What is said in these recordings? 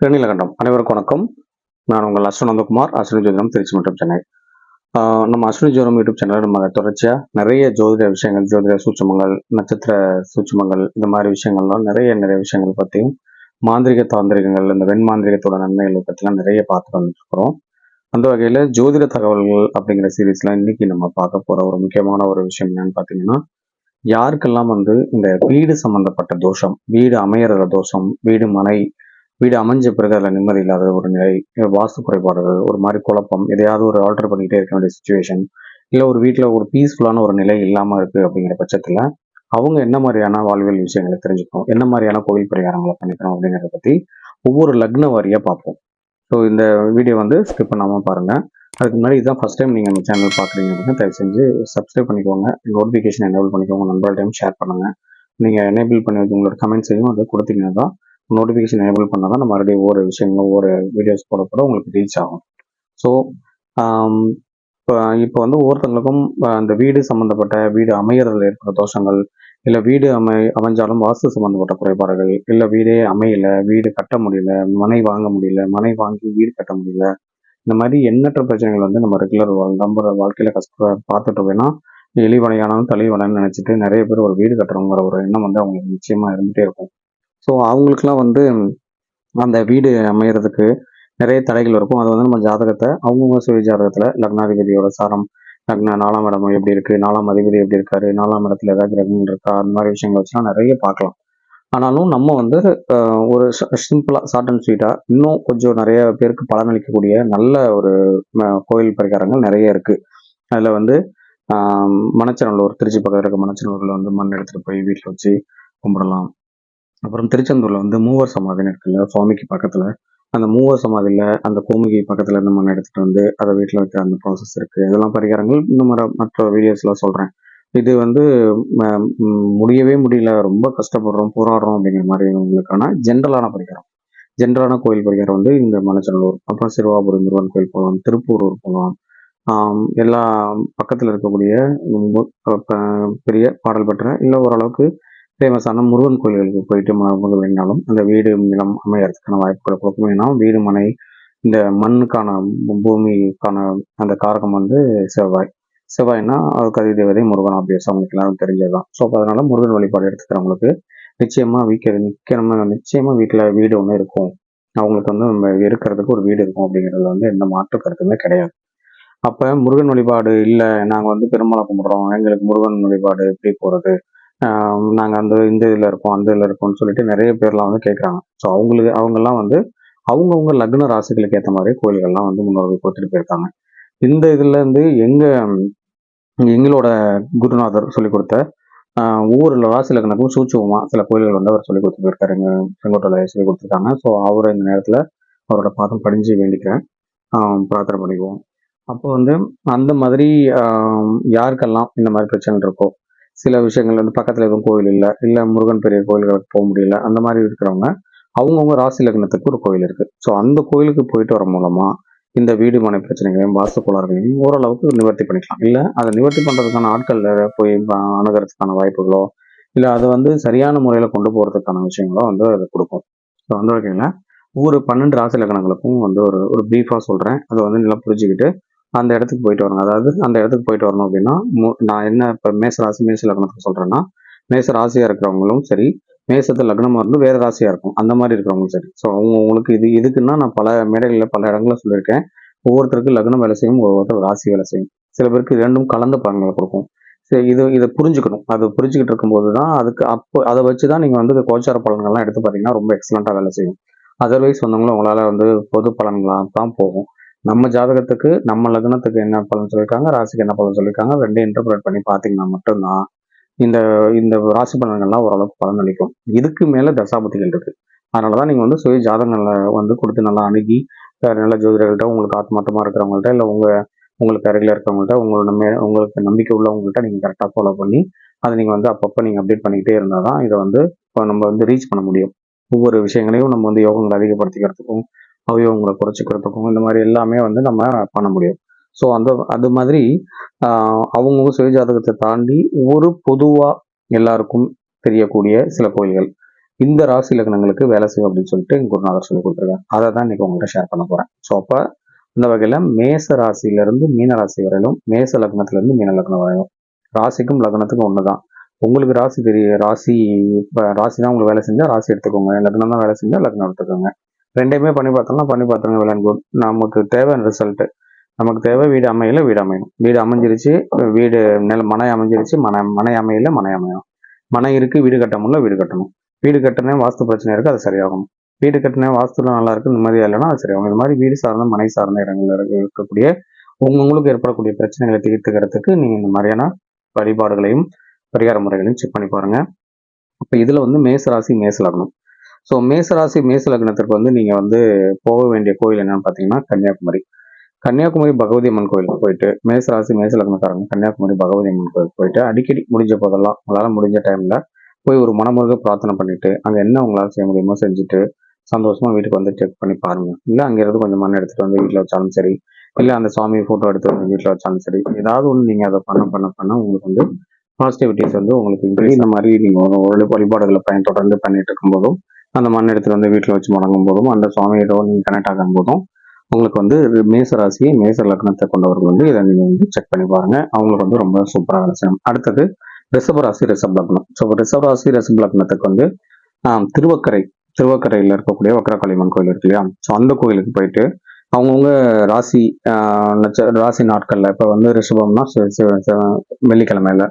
நீலகண்டம் அனைவருக்கும் வணக்கம். நான் உங்கள் அஸ்வநந்தகுமார் அஸ்வினி ஜோதிடம் திருச்சி மற்றும் சென்னை ஆஹ் நம்ம அஸ்வினி ஜோதிடம் யூடியூப் சேனலில் நம்ம தொடர்ச்சியா நிறைய ஜோதிட விஷயங்கள் ஜோதிட சூட்சமங்கள் நட்சத்திர சூட்சமங்கள் இந்த மாதிரி விஷயங்கள்லாம் நிறைய நிறைய விஷயங்கள் பற்றியும் மாந்திரிக தாந்திரிகங்கள் இந்த வெண் மாந்திரிகத்தோட நன்மைகளை பற்றிலாம் நிறைய பார்த்துட்டு வந்துட்டு அந்த வகையில் ஜோதிட தகவல்கள் அப்படிங்கிற சீரீஸ்ல இன்னைக்கு நம்ம பார்க்க போற ஒரு முக்கியமான ஒரு விஷயம் என்னன்னு பார்த்தீங்கன்னா யாருக்கெல்லாம் வந்து இந்த வீடு சம்மந்தப்பட்ட தோஷம் வீடு அமையிற தோஷம் வீடு மனை வீடு அமைஞ்ச பிறகு அதில் நிம்மதி இல்லாத ஒரு நிலை வாஸ்து குறைபாடுகள் ஒரு மாதிரி குழப்பம் எதையாவது ஒரு ஆல்டர் பண்ணிக்கிட்டே இருக்க வேண்டிய சுச்சுவேஷன் இல்லை ஒரு வீட்டில் ஒரு பீஸ்ஃபுல்லான ஒரு நிலை இல்லாமல் இருக்குது அப்படிங்கிற பட்சத்தில் அவங்க என்ன மாதிரியான வாழ்வியல் விஷயங்களை தெரிஞ்சுக்கணும் என்ன மாதிரியான கோவில் பரிகாரங்களை பண்ணிக்கணும் அப்படிங்கிறத பற்றி ஒவ்வொரு லக்ன வாரியாக பார்ப்போம். ஸோ இந்த வீடியோ வந்து ஸ்கிப் பண்ணாமல் பாருங்கள் அதுக்கு முன்னாடி இதுதான் ஃபஸ்ட் டைம் நீங்கள் நம்ம சேனல் பார்க்குறீங்க அப்படின்னா தயவு செஞ்சு சப்ஸ்கிரைப் பண்ணிக்கோங்க. நோட்டிஃபிகேஷன் எனேபிள் பண்ணிக்கோங்க. நண்பர்கள்டையும் ஷேர் பண்ணுங்கள் நீங்கள் எனேபிள் பண்ணி வச்சு உங்களோட கமெண்ட்ஸையும் அதை கொடுத்தீங்கன்னா தான் நோட்டிஃபிகேஷன் எனேபிள் பண்ணால் தான் நம்ம மறுபடியும் ஒவ்வொரு விஷயங்களும் ஒவ்வொரு வீடியோஸ் போட உங்களுக்கு ரீச் ஆகும். ஸோ um, இப்போ இப்போ வந்து ஒவ்வொருத்தங்களுக்கும் அந்த வீடு சம்மந்தப்பட்ட வீடு அமையறதுல இருக்கிற தோஷங்கள் இல்லை வீடு அமை அமைஞ்சாலும் வாஸ்து சம்மந்தப்பட்ட குறைபாடுகள் இல்லை வீடே அமையல வீடு கட்ட முடியல மனை வாங்க முடியல மனை வாங்கி வீடு கட்ட முடியல இந்த மாதிரி எண்ணற்ற பிரச்சனைகள் வந்து நம்ம ரெகுலர் நம்ம வாழ்க்கையில் கஷ்ட பார்த்துட்டு வேணா எலிவனையானாலும் தலைவனைன்னு நினச்சிட்டு நிறைய பேர் ஒரு வீடு கட்டுறோங்கிற ஒரு எண்ணம் வந்து அவங்களுக்கு நிச்சயமாக இருந்துகிட்டே இருக்கும். ஸோ அவங்களுக்குலாம் வந்து அந்த வீடு அமையறதுக்கு நிறைய தடைகள் இருக்கும். அது வந்து நம்ம ஜாதகத்தை அவங்கவுங்க சுய ஜாதகத்தில் லக்னாதிபதியோட சாரம் லக்ன நாலாம் இடம் எப்படி இருக்குது நாலாம் அதிபதி எப்படி இருக்காரு நாலாம் இடத்துல ஏதாவது கிரகங்கள் இருக்கா அந்த மாதிரி விஷயங்கள் வச்சுலாம் நிறைய பார்க்கலாம். ஆனாலும் நம்ம வந்து ஒரு சிம்பிளாக ஷார்ட் அண்ட் ஸ்வீட்டாக இன்னும் கொஞ்சம் நிறைய பேருக்கு பலனளிக்கக்கூடிய நல்ல ஒரு கோயில் பரிகாரங்கள் நிறைய இருக்குது அதில் வந்து மணச்சநல்லூர் திருச்சி பக்கத்தில் இருக்க மணச்சநல்லூரில் வந்து மண் எடுத்துகிட்டு போய் வீட்டில் வச்சு கும்பிடலாம். அப்புறம் திருச்செந்தூர்ல வந்து மூவர் சமாதின்னு இருக்குல்ல சுவாமிக்கு பக்கத்துல. அந்த மூவர் சமாதியில அந்த கோமுகி பக்கத்துல இந்த மண் எடுத்துட்டு வந்து அதை வீட்டில் வைக்கிற அந்த ப்ராசஸ் இருக்கு. இதெல்லாம் பரிகாரங்கள் இந்த மாதிரி மற்ற வீடியோஸ்லாம் சொல்றேன். இது வந்து முடியவே முடியல. ரொம்ப கஷ்டப்படுறோம் போராடுறோம் அப்படிங்கிற மாதிரி உங்களுக்கான ஜென்ரலான பரிகாரம். ஜென்ரலான கோயில் பரிகாரம் வந்து இந்த மலைச்சநல்லூர் அப்புறம் சிறுவாபுரம் முருகன் கோயில் போகலாம் திருப்பூரூர் போகலாம் எல்லா பக்கத்தில் இருக்கக்கூடிய பெரிய பாடல் பெற்ற இல்லை ஓரளவுக்கு ஃபேமஸான முருகன் கோயில்களுக்கு போயிட்டு வந்து வேணாலும் அந்த வீடு நிலம் அமையறதுக்கான வாய்ப்புகளை கொடுக்கும் ஏன்னா வீடு மனை இந்த மண்ணுக்கான பூமிக்கான அந்த காரகம் வந்து செவ்வாய். செவ்வாய்னா கதி தேவதை முருகன் அப்படியே அவங்களுக்கு எல்லாரும் தெரிஞ்சதுதான். ஸோ அதனால முருகன் வழிபாடு எடுத்துக்கிறவங்களுக்கு நிச்சயமா வீக்க நிற்கணும் நிச்சயமா வீட்டில் வீடு ஒன்று இருக்கும். அவங்களுக்கு வந்து நம்ம இருக்கிறதுக்கு ஒரு வீடு இருக்கும் அப்படிங்கிறதுல வந்து எந்த மாற்று கருத்துமே கிடையாது. அப்போ முருகன் வழிபாடு இல்லை நாங்கள் வந்து பெருமாளை கும்பிட்றோம் எங்களுக்கு முருகன் வழிபாடு எப்படி போகிறது நாங்கள் அந்த இந்த இதில் இருக்கோம் அந்த இதில் இருக்கோம்னு சொல்லிட்டு நிறைய பேர்லாம் வந்து கேட்குறாங்க ஸோ அவங்களுக்கு அவங்கெல்லாம் வந்து அவங்கவுங்க லக்ன ராசிகளுக்கு ஏற்ற மாதிரி கோயில்கள்லாம் வந்து முன்னோர்கள் கொடுத்துட்டு போயிருக்காங்க. இந்த இதுலேருந்து எங்கள் எங்களோட குருநாதர் சொல்லிக் கொடுத்த ஒவ்வொரு ராசி லக்னத்துக்கும் சூச்சுவமாக சில கோயில்கள் வந்து அவர் சொல்லி கொடுத்து போயிருக்காரு. எங்கள் செங்கோட்டையில் சொல்லி கொடுத்துருக்காங்க. ஸோ அவரை இந்த நேரத்தில் அவரோட பாதம் படிஞ்சு வேண்டிக்கிறேன். பிரார்த்தனை பண்ணிக்குவோம். அப்போ வந்து அந்த மாதிரி யாருக்கெல்லாம் இந்த மாதிரி பிரச்சனை இருக்கோ சில விஷயங்கள் வந்து பக்கத்தில் எதுவும் கோவில் இல்லை இல்லை முருகன் பெரிய கோயில்களுக்கு போக முடியல அந்த மாதிரி இருக்கிறவங்க அவங்கவுங்க ராசி லக்னத்துக்கு ஒரு கோயில் இருக்குது ஸோ அந்த கோயிலுக்கு போயிட்டு வர மூலமாக இந்த வீடு மனை பிரச்சனைகளையும் வாஸ்து கோளாறுகளையும் ஓரளவுக்கு நிவர்த்தி பண்ணிக்கலாம். இல்லை அதை நிவர்த்தி பண்ணுறதுக்கான ஆட்கள் போய் அணுகிறதுக்கான வாய்ப்புகளோ இல்லை அதை வந்து சரியான முறையில் கொண்டு போகிறதுக்கான விஷயங்களோ வந்து அதை கொடுக்கும். ஸோ அந்த வகையில் ஒவ்வொரு பன்னெண்டு ராசி லக்னங்களுக்கும் வந்து ஒரு ஒரு ப்ரீஃபாக சொல்கிறேன் அதை வந்து நல்லா புரிஞ்சுக்கிட்டு அந்த இடத்துக்கு போயிட்டு வரணும். அதாவது அந்த இடத்துக்கு போயிட்டு வரணும் அப்படின்னா நான் என்ன இப்போ மேச ராசி மேச லக்னத்துக்கு சொல்கிறேன்னா மேச ராசியாக இருக்கிறவங்களும் சரி மேசத்து லக்னமாக இருந்து வேறு ராசியாக இருக்கும். அந்த மாதிரி இருக்கிறவங்களும் சரி. ஸோ அவங்க உங்களுக்கு இது இதுக்குன்னா நான் பல மேடைகளில் பல இடங்களில் சொல்லியிருக்கேன். ஒவ்வொருத்தருக்கும் லக்னம் வேலை செய்யும் ஒவ்வொருத்தர் ராசி வேலை செய்யும். சில பேருக்கு ரெண்டும் கலந்த பலன்களை கொடுக்கும். சரி இது இதை புரிஞ்சுக்கணும். அது புரிஞ்சுக்கிட்டு இருக்கும்போது தான் அதுக்கு அப்போ அதை வச்சு தான் நீங்கள் வந்து கோச்சார பலன்கள்லாம் எடுத்து பார்த்தீங்கன்னா ரொம்ப எக்ஸலண்ட்டாக வேலை செய்யும். அதர்வைஸ் வந்தவங்களும் உங்களால் வந்து பொது பலன்களாக தான் போகும். நம்ம ஜாதகத்துக்கு நம்ம லக்னத்துக்கு என்ன பலன் சொல்லியிருக்காங்க ராசிக்கு என்ன பலன் சொல்லியிருக்காங்க ரெண்டையும் இன்டர்பிரேட் பண்ணி பார்த்தீங்கன்னா மட்டும்தான் இந்த இந்த ராசி பலன்கள்லாம் ஓரளவுக்கு பலன் அளிக்கும். இதுக்கு மேலே தசாபதிகள் இருக்கு. அதனால தான் நீங்கள் வந்து சுய ஜாதகங்களை வந்து கொடுத்து நல்லா அணுகி நல்ல ஜோதிடர்கள்ட்ட உங்களுக்கு ஆத்மாத்தமாக இருக்கிறவங்கள்ட்ட இல்லை உங்கள் உங்களுக்கு அருகில் இருக்கிறவங்கள்ட்ட உங்களோட நம்ம உங்களுக்கு நம்பிக்கை உள்ளவங்கள்ட்ட நீங்கள் கரெக்டாக ஃபாலோ பண்ணி அதை நீங்கள் வந்து அப்பப்போ நீங்கள் அப்டேட் பண்ணிக்கிட்டே இருந்தால் தான் இதை வந்து இப்போ நம்ம வந்து ரீச் பண்ண முடியும். ஒவ்வொரு விஷயங்களையும் நம்ம வந்து யோகங்களை அதிகப்படுத்திக்கிறதுக்கும் அவயவங்களை குறைச்சிக்கிறதுக்கும் இந்த மாதிரி எல்லாமே வந்து நம்ம பண்ண முடியும். ஸோ அந்த அது மாதிரி அவங்கவுங்க சுயஜாதகத்தை தாண்டி ஒரு பொதுவாக எல்லாருக்கும் தெரியக்கூடிய சில கோயில்கள். இந்த ராசி லக்னங்களுக்கு வேலை செய்யும் அப்படின்னு சொல்லிட்டு குருநாதர் சொல்லி கொடுத்துருக்காங்க அதை தான் இன்னைக்கு உங்கள்கிட்ட ஷேர் பண்ண போகிறேன் ஸோ அப்போ இந்த வகையில் மேச ராசியிலிருந்து மீன ராசி வரையிலும் மேச லக்னத்திலிருந்து மீன லக்னம் வரையும் ராசிக்கும் லக்னத்துக்கும் ஒன்று தான் உங்களுக்கு ராசி தெரிய ராசி இப்போ ராசி தான் உங்களுக்கு வேலை செஞ்சால் ராசி எடுத்துக்கோங்க. லக்னம் தான் வேலை செஞ்சால் லக்னம் எடுத்துக்கோங்க. ரெண்டையுமே பண்ணி பார்த்தோம்னா பண்ணி பார்த்துருங்க வெல் குட் நமக்கு தேவை ரிசல்ட்டு நமக்கு தேவை வீடு அமையல வீடு அமையணும். வீடு அமைஞ்சிருச்சு வீடு நில மனை அமைஞ்சிருச்சு மன மனை அமையல மனை அமையணும். மனை இருக்குது வீடு கட்ட முடியல வீடு கட்டணும். வீடு கட்டினே வாஸ்து பிரச்சனை இருக்குது அது சரியாகணும் வீடு கட்டினே வாஸ்துல நல்லா இருக்கு நிம்மதியாக இல்லைன்னா அது சரியாகும். இது மாதிரி வீடு சார்ந்த மனை சார்ந்த இடங்களில் இருக்கக்கூடிய உங்களுக்கு ஏற்படக்கூடிய பிரச்சனைகளை தீர்த்துக்கிறதுக்கு நீங்கள் இந்த மாதிரியான வழிபாடுகளையும் பரிகார முறைகளையும் செக் பண்ணி பாருங்கள் அப்போ இதில் வந்து மேச ராசி மேச லக்னம் ஸோ மேசராசி மேச லக்னத்திற்கு வந்து நீங்கள் வந்து போக வேண்டிய கோயில் என்னன்னு பார்த்தீங்கன்னா கன்னியாகுமரி. கன்னியாகுமரி பகவதி அம்மன் கோயிலுக்கு போயிட்டு மேசராசி மேச லக்னக்காரங்க கன்னியாகுமரி பகவதி அம்மன் கோயிலுக்கு போயிட்டு அடிக்கடி முடிஞ்ச போதெல்லாம் உங்களால் முடிஞ்ச டைமில் போய் ஒரு மனமுருக பிரார்த்தனை பண்ணிட்டு அங்கே என்ன உங்களால் செய்ய முடியுமோ செஞ்சுட்டு சந்தோஷமாக வீட்டுக்கு வந்து செக் பண்ணி பாருங்க. இல்லை அங்கேருந்து கொஞ்சம் மண் எடுத்துகிட்டு வந்து வீட்டில் வச்சாலும் சரி இல்லை அந்த சாமி ஃபோட்டோ எடுத்து வந்து வீட்டில் வச்சாலும் சரி ஏதாவது ஒன்று நீங்கள் அதை பண்ண பண்ண பண்ண உங்களுக்கு வந்து பாசிட்டிவிட்டிஸ் வந்து உங்களுக்கு increase இந்த மாதிரி நீங்கள் ஒரு ஒரு வழிபாடுகளை பயன் தொடர்ந்து பண்ணிட்டு இருக்கும்போதும் அந்த மண் எடுத்துட்டு வந்து வீட்டில் வச்சு முடங்கும் போதும் அந்த சுவாமியோட நீங்கள் கனெக்ட் ஆகும் போதும் உங்களுக்கு வந்து மேச ராசி மேச லக்னத்தை கொண்டவர்கள் வந்து இதை நீங்கள் வந்து செக் பண்ணி பாருங்கள் அவங்களுக்கு வந்து ரொம்ப சூப்பராக வேலை அடுத்தது ரிஷப ராசி ரிஷப் லக்னம். ஸோ ரிஷப ராசி ரிஷப் லக்னத்துக்கு வந்து திருவக்கரை திருவக்கரையில் இருக்கக்கூடிய வக்கரகாளியம்மன் கோயில் இருக்கு இல்லையா? ஸோ அந்த கோயிலுக்கு போயிட்டு அவங்கவுங்க ராசி ராசி நாட்களில் இப்போ வந்து ரிஷபம்னா வெள்ளிக்கிழமையில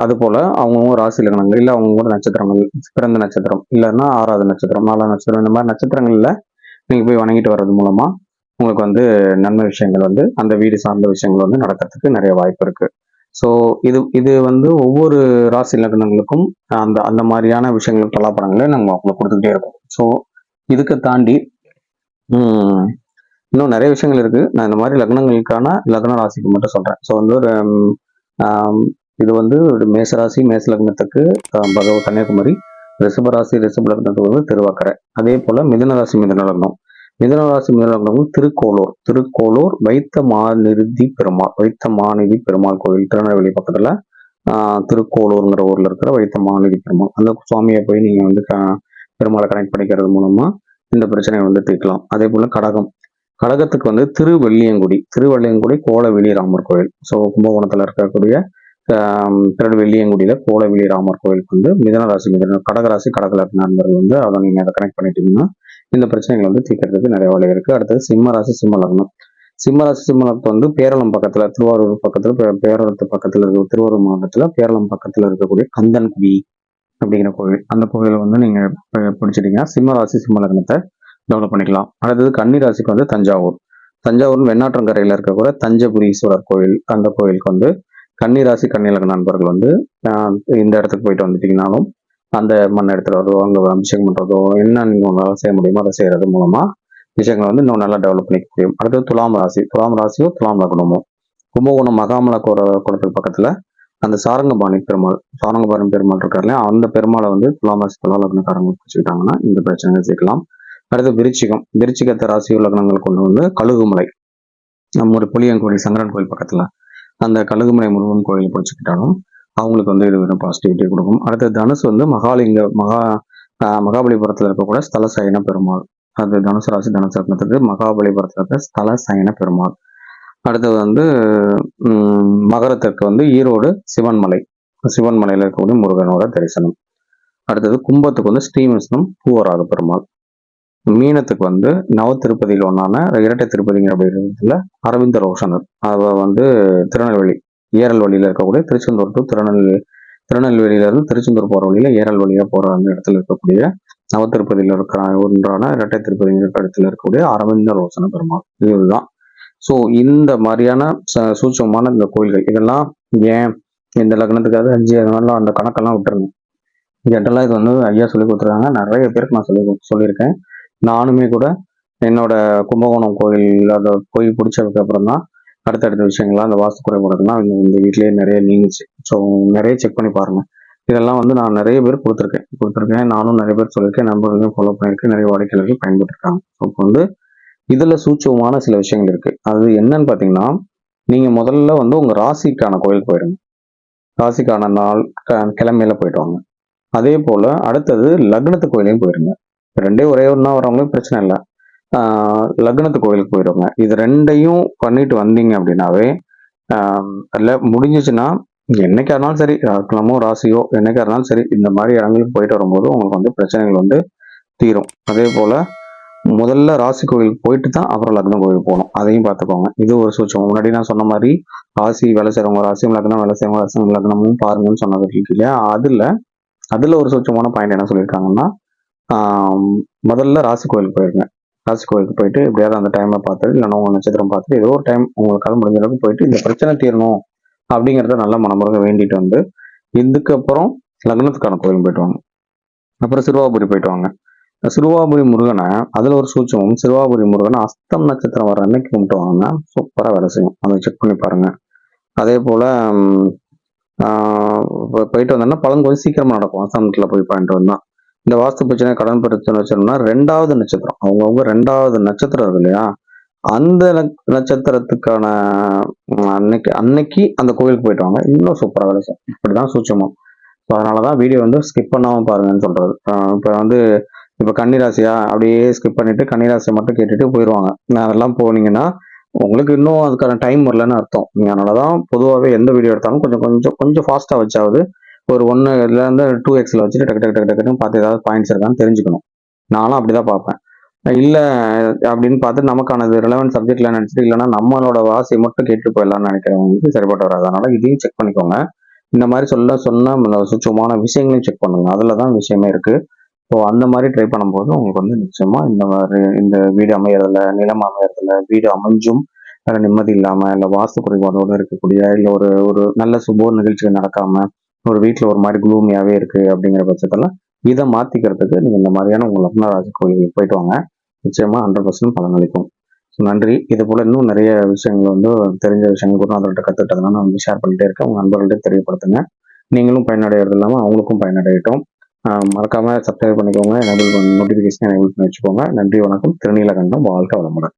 அதுபோல் அவங்கவுங்க ராசி லக்னங்கள் இல்லை அவங்கவுங்க நட்சத்திரங்கள் பிறந்த நட்சத்திரம் இல்லைன்னா ஆறாவது நட்சத்திரம் நாலாவது நட்சத்திரம் இந்த மாதிரி நட்சத்திரங்களில் நீங்கள் போய் வணங்கிட்டு வர்றது மூலமாக உங்களுக்கு வந்து நன்மை விஷயங்கள் வந்து அந்த வீடு சார்ந்த விஷயங்கள் வந்து நடக்கிறதுக்கு நிறைய வாய்ப்பு இருக்குது ஸோ இது இது வந்து ஒவ்வொரு ராசி லக்னங்களுக்கும் அந்த அந்த மாதிரியான விஷயங்கள் கலாப்படங்களை நம்ம அவங்களுக்கு கொடுத்துக்கிட்டே இருக்கோம். ஸோ இதுக்கு தாண்டி இன்னும் நிறைய விஷயங்கள் இருக்குது நான் இந்த மாதிரி லக்னங்களுக்கான லக்ன ராசிக்கு மட்டும் சொல்கிறேன் ஸோ வந்து ஒரு இது வந்து ஒரு மேசராசி மேசலக்னத்துக்கு பகவ கன்னியாகுமரி ரிஷபராசி ரிசபலக்னத்துக்கு வந்து திருவாக்கரை. அதே போல் மிதனராசி மிதனலக்னம். மிதனராசி மிதனலக்னம் வந்து திருக்கோளூர். திருக்கோளூர் வைத்த மாநிறுதி பெருமாள் வைத்த மாநிதி பெருமாள் கோயில் திருநெல்வேலி பக்கத்தில் திருக்கோளூருங்கிற திருக்கோளூர்ங்கிற இருக்கிற வைத்த மாநிதி பெருமாள். அந்த சுவாமியை போய் நீங்கள் வந்து க- பெருமாளை கனெக்ட் பண்ணிக்கிறது மூலமாக இந்த பிரச்சனையை வந்து தீர்க்கலாம். அதே போல் கடகம். கடகத்துக்கு வந்து திருவெள்ளியங்குடி. திருவெள்ளியங்குடி கோலவெளி ராமர் கோயில். ஸோ கும்பகோணத்தில் இருக்கக்கூடிய ஆம், திருவெள்ளியங்குடியில கோலவெளி ராமர் கோயிலுக்கு வந்து மிதனராசி மிதன கடகராசி கடகலக்ன நண்பர்கள் வந்து அதை நீங்க அதை கனெக்ட் பண்ணிட்டீங்கன்னா இந்த பிரச்சனைகள் வந்து தீர்க்கறதுக்கு நிறைய வழி இருக்கு. அடுத்தது சிம்மராசி சிம்ம லக்னம். சிம்ம லக்னம் வந்து பேரளம் பக்கத்துல திருவாரூர் பக்கத்துல பேரளத்து பக்கத்துல இருக்க திருவாரூர் மாவட்டத்தில் பேரளம் பக்கத்துல இருக்கக்கூடிய கந்தன்குடி அப்படிங்கிற கோவில். அந்த கோவிலை வந்து நீங்க பிடிச்சிட்டீங்கன்னா சிம்ம ராசி லக்னத்தை டெவலப் பண்ணிக்கலாம். அடுத்தது கன்னிராசிக்கு வந்து தஞ்சாவூர். தஞ்சாவூர் வெண்ணாற்றங்கரையில இருக்கக்கூடிய தஞ்சபுரீஸ்வரர் கோயில் அந்த கோயிலுக்கு வந்து கன்னிராசி ராசி நண்பர்கள் வந்து ஆஹ், இந்த இடத்துக்கு போயிட்டு வந்துட்டீங்கனாலும் அந்த மண் இடத்துல வரதோ அங்க அபிஷேகம் பண்றதோ என்ன நீங்க உங்களால் செய்ய முடியுமோ அதை செய்யறது மூலமா விஷயங்களை வந்து இன்னும் நல்லா டெவலப் பண்ணிக்க முடியும். அடுத்தது துலாம் ராசி. துலாம் ராசியோ துலாம் லக்னமோ? கும்பகோணம் மகாமல குளத்துக்கு பக்கத்துல அந்த சாரங்கபாணி பெருமாள் சாரங்கபாணி பெருமாள் இருக்கார் இல்லையா அந்த பெருமாளை வந்து துலாம் ராசி துலாம் லக்னக்காரங்க வச்சுக்கிட்டாங்கன்னா இந்த பிரச்சனையை சேர்க்கலாம் அடுத்து விருச்சிகம். விருச்சிகத்தை ராசி லக்னங்கள் கொண்டு வந்து கழுகுமலை. நம்ம ஒரு புளியங்கோடி சங்கரன் கோயில் பக்கத்துல. அந்த கழுகுமலை முருகன் கோயில் பிடிச்சிக்கிட்டாலும் அவங்களுக்கு வந்து இது வெறும் பாசிட்டிவிட்டி கொடுக்கும். அடுத்து தனுசு வந்து மகாலிங்க மகா மகாபலிபுரத்தில் இருக்கக்கூட ஸ்தல சயன பெருமாள். அது தனுசு ராசி தனுசு ரத்னத்துக்கு மகாபலிபுரத்தில் இருக்க ஸ்தல சயன பெருமாள். அடுத்தது வந்து மகரத்திற்கு வந்து ஈரோடு சிவன்மலை. சிவன்மலையில் இருக்கக்கூடிய முருகனோட தரிசனம். அடுத்தது கும்பத்துக்கு வந்து ஸ்ரீவிஷ்ணம் பூவராக பெருமாள். மீனத்துக்கு வந்து நவ திருப்பதியில் ஒன்றான இரட்டை திருப்பதிங்கிற அப்படிங்கிறதுல அரவிந்த ரோஷனர் அவ வந்து திருநெல்வேலி ஏரல் வழியில் இருக்கக்கூடிய திருச்செந்தூர் டு திருநெல்வேலி திருநெல்வேலியிலேருந்து திருச்செந்தூர் போகிற வழியில் ஏரல் வழியாக போகிற அந்த இடத்துல இருக்கக்கூடிய நவ திருப்பதியில் இருக்கிற ஒன்றான இரட்டை திருப்பதிங்கிற இடத்துல இருக்கக்கூடிய அரவிந்த ரோசன பெருமாள். இதுதான். ஸோ இந்த மாதிரியான ச- சூட்சமான இந்த கோயில்கள் இதெல்லாம் ஏன் இந்த லக்னத்துக்காக அஞ்சு அதனால அந்த கணக்கெல்லாம் விட்டுருங்க ஜென்ரலாக இது வந்து ஐயா சொல்லி கொடுத்துருக்காங்க. நிறைய பேருக்கு நான் சொல்லி கொடு- சொல்லியிருக்கேன். நானுமே கூட என்னோட கும்பகோணம் கோயில் அதை போய் பிடிச்சதுக்கு அப்புறம் தான் அடுத்தடுத்த விஷயங்கள்லாம் அந்த வாஸ்து குறைபாடுகள்லாம் இந்த இந்த நிறைய நீங்குச்சு. ஸோ நிறைய செக் பண்ணி பாருங்க. இதெல்லாம் வந்து நான் நிறைய பேர் கொடுத்துருக்கேன். கொடுத்துருக்கேன். நானும் நிறைய பேர் சொல்லியிருக்கேன். நண்பர்களையும் ஃபாலோ பண்ணியிருக்கேன். நிறைய வாடிக்கையாளர்கள் பயன்பட்டுருக்காங்க ஸோ இப்போ வந்து இதில் சூட்சமான சில விஷயங்கள் இருக்குது அது என்னன்னு பார்த்தீங்கன்னா நீங்கள் முதல்ல வந்து உங்கள் ராசிக்கான கோயில் போயிடுங்க ராசிக்கான நாள் க- கிழமையில போயிட்டு வாங்க. அதே போல் அடுத்தது லக்னத்து கோயிலையும் போயிருங்க. ரெண்டே ஒரே ஒன்றா வரவங்களுக்கு பிரச்சனை இல்லை. லக்னத்து கோயிலுக்கு போயிடுவாங்க இது ரெண்டையும் பண்ணிட்டு வந்தீங்க அப்படின்னாவே அதில் முடிஞ்சிச்சுன்னா என்னைக்கா இருந்தாலும் சரி லக்னமோ ராசியோ என்னைக்கா இருந்தாலும் சரி இந்த மாதிரி இடங்களுக்கு போயிட்டு வரும்போது உங்களுக்கு வந்து பிரச்சனைகள் வந்து தீரும். அதே போல் முதல்ல ராசி கோயிலுக்கு போயிட்டு தான் அப்புறம் லக்ன கோயில் போகணும். அதையும் பார்த்துக்கோங்க. இது ஒரு சூச்சம் முன்னாடி நான் சொன்ன மாதிரி ராசி வேலை செய்றவங்க ராசியும் லக்னம் வேலை செய்யறவங்க ராசியும் லக்னமும் பாருங்கன்னு சொன்னது இல்லையா? அதில் அதில் ஒரு சூச்சமான பாயிண்ட் என்ன சொல்லியிருக்காங்கன்னா முதல்ல ராசி கோயிலுக்கு போயிருக்கேன். ராசி கோயிலுக்கு போயிட்டு எப்படியாவது அந்த டைம்ல பார்த்துட்டு இல்லைன்னா உங்க நட்சத்திரம் பார்த்துட்டு ஏதோ ஒரு டைம் உங்களுக்கு காலம் முடிஞ்ச அளவுக்கு போயிட்டு இந்த பிரச்சனை தீரணும் அப்படிங்கிறத நல்லா மனமுருக வேண்டிட்டு வந்து இதுக்கப்புறம் லக்னத்துக்கான கோயில் போயிட்டு வாங்க. அப்புறம் சிறுவாபுரி போயிட்டு வாங்க. சிறுவாபுரி முருகனை அதுல ஒரு சூட்சமும். சிறுவாபுரி முருகனை அஸ்தம் நட்சத்திரம் வர அன்னைக்கு கும்பிட்டு வாங்கன்னா சூப்பரா வேலை செய்யும். அதை செக் பண்ணி பாருங்க. அதே போல ஆஹ் போயிட்டு வந்தோம்னா பழங்கோயில் சீக்கிரமாக சீக்கிரமா நடக்கும். அஸ்தமத்துல போய் பாயிண்ட் வந்தா. இந்த வாஸ்து பிரச்சனை கடன் பிரச்சனை வச்சோம்னா ரெண்டாவது நட்சத்திரம். அவங்கவுங்க ரெண்டாவது நட்சத்திரம் இருக்கு இல்லையா? அந்த நட்சத்திரத்துக்கான அன்னைக்கு அன்னைக்கு அந்த கோயிலுக்கு போயிட்டு வாங்க. இன்னும் சூப்பராக வேலை சார் இப்படிதான் சூட்சமம். ஸோ அதனாலதான் வீடியோ வந்து ஸ்கிப் பண்ணாமல் பாருங்கன்னு சொல்றது. இப்போ வந்து இப்போ கன்னிராசியா அப்படியே ஸ்கிப் பண்ணிட்டு கன்னிராசியை மட்டும் கேட்டுட்டு போயிடுவாங்க நான் அதெல்லாம் போனீங்கன்னா உங்களுக்கு இன்னும் அதுக்கான டைம் வரலன்னு அர்த்தம். நீங்கள் அதனால தான் பொதுவாகவே எந்த வீடியோ எடுத்தாலும் கொஞ்சம் கொஞ்சம் கொஞ்சம் ஃபாஸ்ட்டாக வச்சாவது ஒரு ஒன்றுலேருந்து டூ எக்ஸில் வச்சுட்டு டக்கு டக்கு டக்கு டக்குன்னு பார்த்து ஏதாவது பாயிண்ட்ஸ் இருக்கான்னு தெரிஞ்சுக்கணும். நானும் அப்படி தான் பார்ப்பேன். இல்லை அப்படின்னு பார்த்து நமக்கானது ரிலவெண்ட் சப்ஜெக்ட்ல நினச்சிட்டு இல்லைன்னா நம்மளோட வாசியை மட்டும் கேட்டு போயிடலாம்னு நினைக்கிறவங்களுக்கு சரிப்பட்டு வராது. அதனால் இதையும் செக் பண்ணிக்கோங்க. இந்த மாதிரி சொல்ல சொன்ன சுச்சமான விஷயங்களையும் செக் பண்ணுங்க. அதில் தான் விஷயமே இருக்குது ஸோ அந்த மாதிரி ட்ரை பண்ணும்போது உங்களுக்கு வந்து நிச்சயமாக இந்த மாதிரி இந்த வீடு அமையறதுல நிலம் அமையறதுல வீடு அமைஞ்சும் வேறு நிம்மதி இல்லாமல் இல்லை வாஸ்து குறைபாடோடு இருக்கக்கூடிய இல்லை ஒரு ஒரு நல்ல சுபோர் நிகழ்ச்சிகள் நடக்காமல் ஒரு வீட்டில் ஒரு மாதிரி குளூமியாகவே இருக்குது அப்படிங்கிற பட்சத்தில் இதை மாற்றிக்கிறதுக்கு நீங்கள் இந்த மாதிரியான உங்கள் லக்னராஜ கோயிலுக்கு போயிட்டு வாங்க. நிச்சயமாக ஹண்ட்ரட் பர்சன்ட் பலனளிக்கும் ஸோ நன்றி. இது போல் இன்னும் நிறைய விஷயங்கள் வந்து தெரிஞ்ச விஷயங்கள் குருநாதர்கிட்ட கற்றுக்கிட்டதுனால நான் வந்து ஷேர் பண்ணிட்டே இருக்கேன். உங்கள் நண்பர்கள்ட்டே தெரியப்படுத்துங்க. நீங்களும் பயனடைகிறது இல்லாமல் அவங்களுக்கும் பயனடையட்டும். மறக்காமல் சப்ஸ்கிரைப் பண்ணிக்கோங்க. எனபிள் நோட்டிஃபிகேஷன் எனபிள் பண்ணி வச்சுக்கோங்க. நன்றி வணக்கம். திருநீலகண்டம் வாழ்க்கை வளமுடன்.